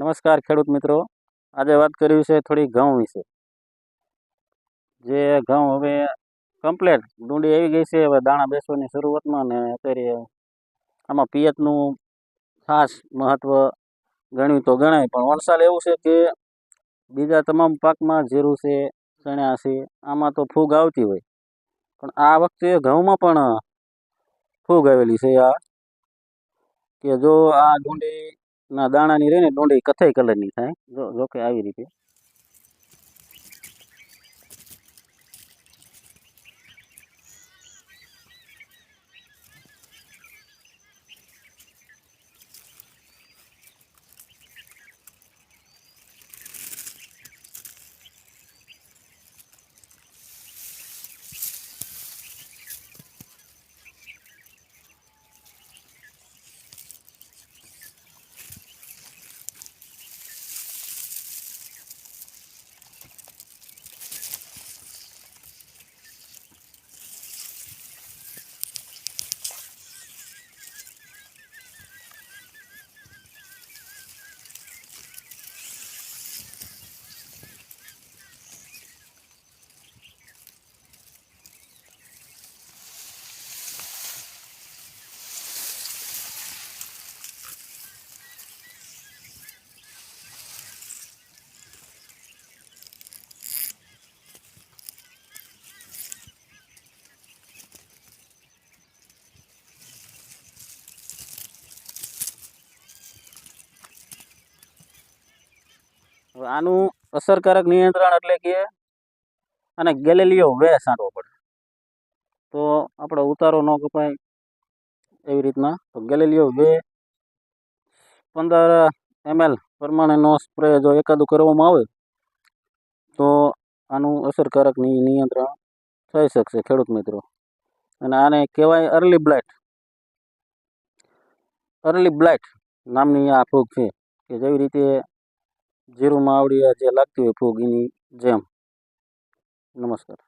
નમસ્કાર ખેડૂત મિત્રો. આજે વાત કરવી છે થોડી ઘઉં વિશે. જે ઘઉં હવે કમ્પ્લેટ ડુંડી આવી ગઈ છે. હવે દાણા બેસવાની શરૂઆતમાં ને અત્યારે આમાં પિયતનું ખાસ મહત્ત્વ ગણ્યું તો ગણાય. પણ વણસાલ એવું છે કે બીજા તમામ પાકમાં જીરું છે, ચણા છે, આમાં તો ફૂગ આવતી હોય. પણ આ વખતે ઘઉંમાં પણ ફૂગ આવેલી છે. આ કે જો આ ડુંડીના દાણાની રહે ને ડોંડી કથાઈ કલરની થાય. જો જો કે આવી રીતે. આનું અસરકારક નિયંત્રણ એટલે કે આને ગેલેલિયો વે સાંટવો પડે. તો આપણો ઉતારો ન કપાય એવી રીતના. તો ગેલેલિયો વે પંદર એમએલ પ્રમાણેનો સ્પ્રે જો એકાદું કરવામાં આવે, તો આનું અસરકારક નિયંત્રણ થઈ શકશે ખેડૂત મિત્રો. અને આને કહેવાય અર્લી બ્લાઇટ અર્લી બ્લાઇટ નામની આ ફૂગ છે કે જેવી રીતે જીરુંમાં માવડી આજે લાગતી હોય ફૂગ એની જેમ. નમસ્કાર.